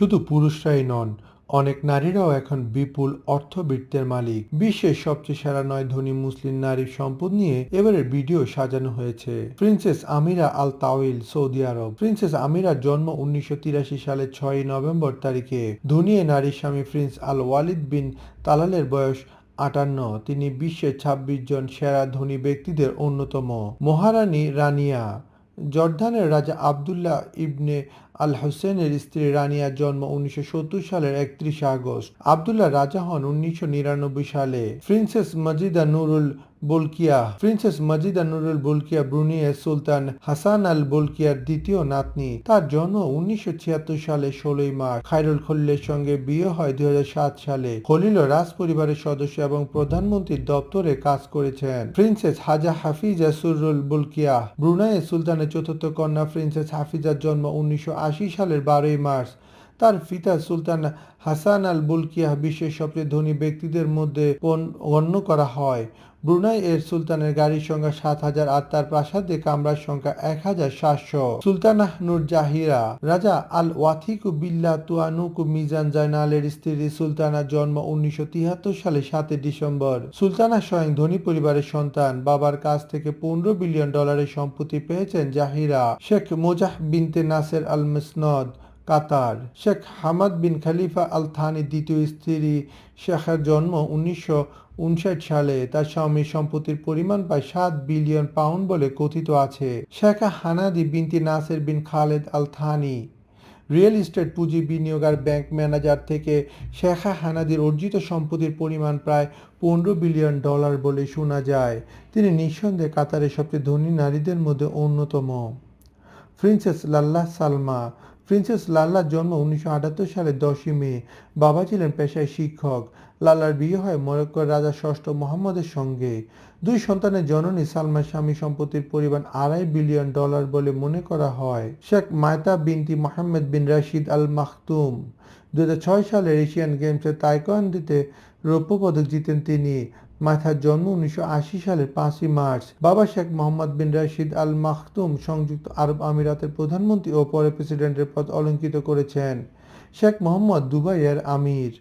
শুধু পুরুষরাই নন, অনেক নারীরাও এখন বিপুল অর্থবৃত্তের মালিক। বিশ্বের সবচেয়ে সেরা নয় ধনী মুসলিম নারীর সম্পদ নিয়ে এবারের ভিডিও সাজানো হয়েছে। Princess Amira Al Taweel Saudi Arab. Princess আমিরার জন্ম উনিশশো সালের ছয়ই নভেম্বর তারিখে। ধনী এ নারীর স্বামী প্রিন্স আল ওয়ালিদ বিন তালালের বয়স আটান্ন। তিনি বিশ্বের ২৬ জন সেরা ধনী ব্যক্তিদের অন্যতম। মহারানী রানিয়া। জর্দানের রাজা আবদুল্লাহ ইবনে আল হোসেনের স্ত্রী রানিয়ার জন্ম উনিশশো সত্তর সালের একত্রিশে আগস্ট। আবদুল্লাহ রাজা হন উনিশশো নিরানব্বই সালে। Princess Majeedah Nurul Bolkiah, princess Majeedah Nurul Bolkiah ব্রুনিয়ের সুলতান হাসান আল বুলকিয়ার দ্বিতীয় নাতনি। তার জন্ম উনিশশো ছিয়াত্তর সালে ষোলোই মার্চ। খায়রুল খলিলের সঙ্গে বিয়ে হয় দুই হাজার সাত সালে। খলিল রাজ পরিবারের সদস্য এবং প্রধানমন্ত্রীর দপ্তরে কাজ করেছেন। প্রিন্সেস হাজা হাফিজা সুরুল বুলকিয়া, ব্রুনাইয়ের সুলতানের চতুর্থ কন্যা প্রিন্সেস হাফিজার জন্ম উনিশশো সালের বারোই মার্চ তার পিতা সুলতান হাসান আল বুলকিয়া বিশ্বের সবচেয়ে ধনী ব্যক্তিদের মধ্যে গণ্য করা হয়। ব্রুনাই এর সুলতানের গাড়ির সংখ্যা সাত হাজার আর তার প্রাসাদে কামরার সংখ্যা এক হাজার সাতশো। সুলতানাহ নূর জাহিরা, রাজা আল ওয়াথিকু বিল্লা তুয়ানুকু মিজান জাইনালের স্ত্রী সুলতানার জন্ম উনিশশো তিয়াত্তর সালে সাতই ডিসেম্বর। সুলতানা স্বয়ং ধনী পরিবারের সন্তান, বাবার কাছ থেকে পনেরো বিলিয়ন ডলারের সম্পত্তি পেয়েছেন Jahira. Sheikh Mozah bint Nasser আল মসনদ কাতার। Sheikh Hamad bin Khalifa Al Thani দ্বিতীয় স্ত্রী শেখের জন্ম উনিশশো উনষাট সালে। তার স্বামীর সম্পত্তির পরিমাণ প্রায় সাত বিলিয়ন পাউন্ড বলে কথিত আছে। Sheikha Hanadi bint Nasser bin Khaled Al Thani real estate পুঁজি বিনিয়োগ আর ব্যাংক ম্যানেজার থেকে শেখা হানাদির অর্জিত সম্পত্তির পরিমাণ প্রায় পনেরো বিলিয়ন ডলার বলে শোনা যায়। তিনি নিঃসন্দেহে কাতারের সবচেয়ে ধনী নারীদের মধ্যে অন্যতম। প্রিন্সেস লাল্লা সালমা প্রিন্সেস লাল্লার জন্ম উনিশশো সালের দশই মে। বাবা ছিলেন পেশায় শিক্ষক। লাল্লার বিয়ে হয় মরক্কোর রাজা ষষ্ঠ মোহাম্মদের সঙ্গে। দুই সন্তানের জননী সালমার স্বামী সম্পত্তির পরিমাণ আড়াই বিলিয়ন ডলার বলে মনে করা হয়। শেখ মায়তা বিনতি মোহাম্মদ বিন রাশিদ আল মাখতুম। দু সালের এশিয়ান গেমসে তাইকোয়ান্দিতে রৌপ্য পদক জিতেন তিনি। মাথার জন্ম উনিশশো আশি সালের পাঁচই মার্চ। বাবা শেখ মোহাম্মদ বিন রাশিদ আল মাহতুম সংযুক্ত আরব আমিরাতের প্রধানমন্ত্রী ও পরে প্রেসিডেন্টের পদ অলঙ্কিত করেছেন। শেখ মোহাম্মদ দুবাইয়ের আমির।